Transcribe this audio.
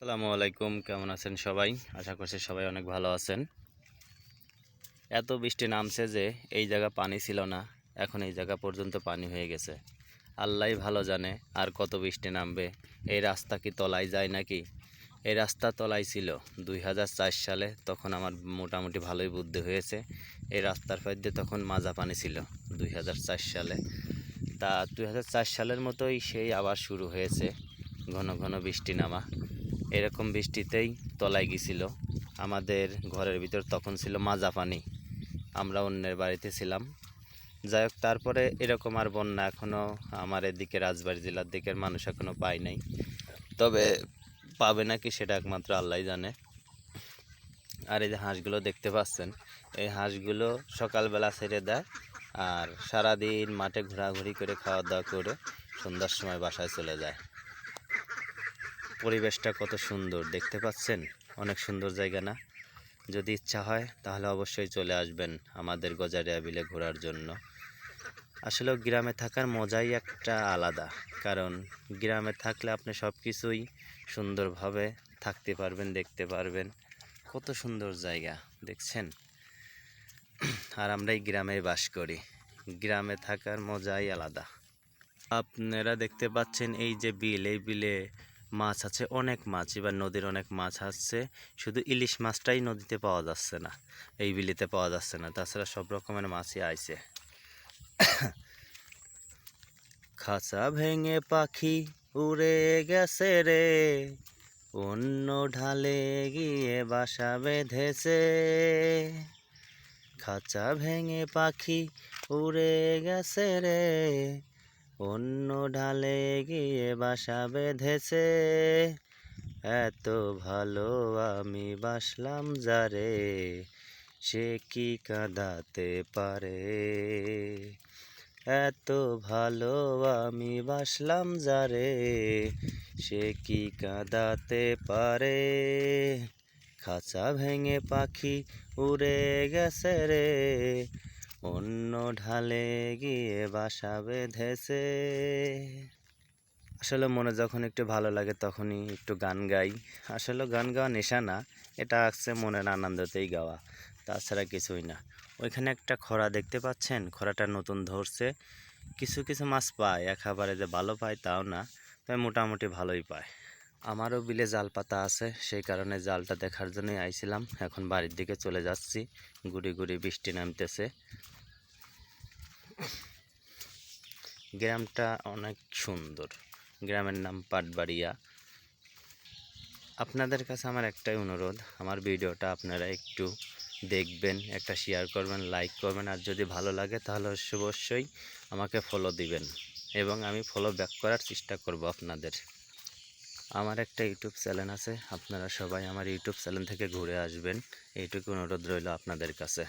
আসসালামু আলাইকুম, কেমন আছেন সবাই? আশা করছি সবাই অনেক ভালো আছেন। এত বৃষ্টি নামছে যে এই জায়গা পানি ছিল না, এখন এই জায়গা পর্যন্ত পানি হয়ে গেছে। আল্লাহ ভালো জানে আর কত বৃষ্টি নামবে। এই রাস্তা কি তলায় যায় নাকি? এই রাস্তা তলায় ছিল দুই হাজার চার সালে, তখন আমার মোটামুটি ভালোই বুদ্ধি হয়েছে। এই রাস্তার মধ্যে তখন মাজা পানি ছিল দুই হাজার চার সালে। তা দুই হাজার চার সালের মতোই সেই আবার শুরু হয়েছে, ঘন ঘন বৃষ্টি নামা। এরকম বৃষ্টিতেই তলায় গেছিল। আমাদের ঘরের ভিতর তখন ছিল মাজা পানি। আমরা অন্যের বাড়িতে ছিলাম। যাই হোক, তারপরে এরকম আর বন্যা এখনও আমার এদিকে রাজবাড়ি জেলার দিকের মানুষ এখনও পায় নাই। তবে পাবে নাকি সেটা একমাত্র আল্লাহ জানে। আর এই যে হাঁসগুলো দেখতে পাচ্ছেন, এই হাঁসগুলো সকালবেলা ছেড়ে দেয় আর সারাদিন মাঠে ঘোরাঘুরি করে খাওয়া দাওয়া করে সন্ধ্যার সময় বাসায় চলে যায়। পরিবেশটা কত সুন্দর, দেখতে পাচ্ছেন? অনেক সুন্দর জায়গা না? যদি ইচ্ছা হয়, তাহলে অবশ্যই চলে আসবেন আমাদের গজারিয়া বিলে ঘোরার জন্য। আসলে গ্রামে থাকার মজাই একটা আলাদা, কারণ গ্রামে থাকলে আপনি সব কিছুই সুন্দরভাবে থাকতে পারবেন, দেখতে পারবেন। কত সুন্দর জায়গা, দেখছেন? আর আমরা এই গ্রামে বাস করি। গ্রামে থাকার মজাই আলাদা। আপনারা দেখতে পাচ্ছেন এই যে বিল, এই বিলে মাছ আছে, অনেক মাছ, এবার নদীর অনেক মাছ আসছে শুধু ইলিশ মাছটাই নদীতে পাওয়া যাচ্ছে না, এই বিলিতে পাওয়া যাচ্ছে না, তাছাড়া সব রকমের মাছই আইছে। খাঁচা ভেঙে পাখি উড়ে গেছে রে, অন্য ঢালে গিয়ে বাসা বেঁধেছে। খাঁচা ভেঙে পাখি উড়ে গেছে রে অন্য ঢালে গিয়ে বাসা বেঁধেছে। এত ভালো আমি বাসলাম যারে, সে কি কাঁদাতে পারে? এত ভালো আমি বাসলাম যারে, সে কি কাঁদাতে পারে? খাঁচা ভেঙে পাখি উড়ে গেছে রে অন্য ঢালে গিয়ে বাসা বেঁধেছে। আসলে মনে যখন একটু ভালো লাগে তখনই একটু গান গাই। আসলে গান গাওয়া নেশা না এটা আসছে মনের আনন্দতেই গাওয়া, তাছাড়া কিছুই না। ওইখানে একটা খরা দেখতে পাচ্ছেন? খরাটা নতুন ধরছে। কিছু কিছু মাছ পায় একেবারে যে ভালো পায় তাও না তবে মোটামুটি ভালোই পায়। আমারও বিলে জাল পাতা আছে, সেই কারণে জালটা দেখার জন্যই আইছিলাম। এখন বাড়ির দিকে চলে যাচ্ছি, গুড়ি গুড়ি বৃষ্টি নামতেছে। গ্রামটা অনেক সুন্দর, গ্রামের নাম পাটবাড়িয়া। আপনাদের কাছে আমার একটাই অনুরোধ, আমার ভিডিওটা আপনারা একটু দেখবেন, একটা শেয়ার করবেন লাইক করবেন, আর যদি ভালো লাগে তাহলে অবশ্যই আমাকে ফলো দিবেন। এবং আমি ফলো ব্যাক করার চেষ্টা করব আপনাদের। আমার একটা ইউটিউব চ্যানেল আছে, আপনারা সবাই আমার ইউটিউব চ্যানেল থেকে ঘুরে আসবেন। এইটুকু অনুরোধ রইল আপনাদের কাছে।